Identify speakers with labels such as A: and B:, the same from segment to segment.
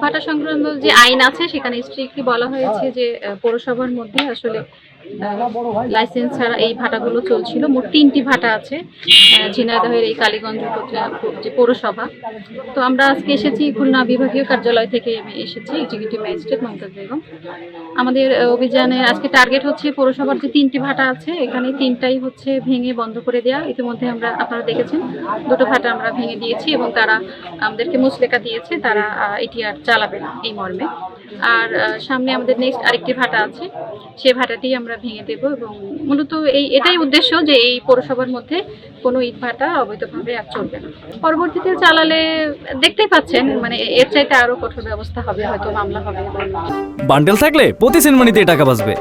A: ভাটা সংক্রান্ত যে আইন আছে সেখানে স্ট্রিক্টলি বলা হয়েছে যে পৌরসভার মধ্যে আসলে লাইসেন্স ছাড়া এই ভাটাগুলো চলছিল। মোট তিনটি ভাটা আছে ঝিনাইদহের এই কালীগঞ্জ যে পৌরসভা। তো আমরা আজকে এসেছি খুলনা বিভাগীয় কার্যালয় থেকে এসেছি এক্সিকিউটিভ ম্যাজিস্ট্রেট মমতাজ বেগম। আমাদের অভিযানের আজকে টার্গেট হচ্ছে পৌরসভার যে তিনটি ভাটা আছে, এখানে তিনটাই হচ্ছে ভেঙে বন্ধ করে দেওয়া ইতিমধ্যে আমরা, আপনারা দেখেছেন, দুটো ভাটা আমরা ভেঙে দিয়েছি এবং তারা আমাদেরকে মুসলেকা দিয়েছে, তারা এটি আর চালাবে না এই মর্মে। আর আহ, সামনে আমাদের নেক্সট আরেকটি ভাটা আছে। সে ভাটাটি আমরা ভেঙে দেব এবং মূলত এই এটাই উদ্দেশ্য যে এই পৌরসভার মধ্যে কোনো ইট ভাটা অবৈধভাবে আর চলবে না। পরবর্তীতে চালালে দেখতেই পাচ্ছেন মানে এর চাইতে আরও কঠোর ব্যবস্থা হবে হয়তো মামলা হবে।
B: বান্ডেল থাকলে প্রতি সেনমানিতে টাকা বাঁচবে।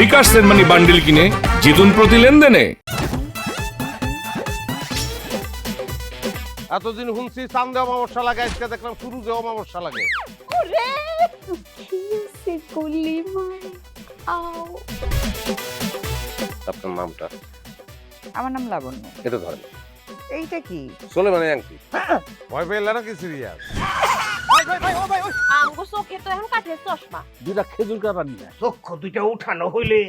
C: বিকাশ সেনমানি বান্ডিল কিনে জিতুন প্রতি লেনদেনে।
D: এতদিন শুনছি চান্দে অমাবস্যা লাগে আজকে দেখলাম শুরু যে অমাবস্যা লাগে।
E: ওরে কিসে গুলি মার আও।
D: আপনার নামটা?
F: আমার নাম লাবণ্য।
D: এটা ধরেন।
F: এইটা কি?
D: চলে মানে আংটি ভয় পেলে নাকি সিরিয়াস?
E: আমগো চোখে তো এখন কাঠের চশমা।
D: দুইটা খেজুর নিয়ে
G: চক্ষু দুইটা উঠানো হইলে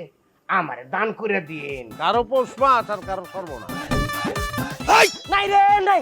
G: আমারে দান করে দিন
D: কারও পোষ মাছ আর কারও সর্বনা
G: নাই রে নাই।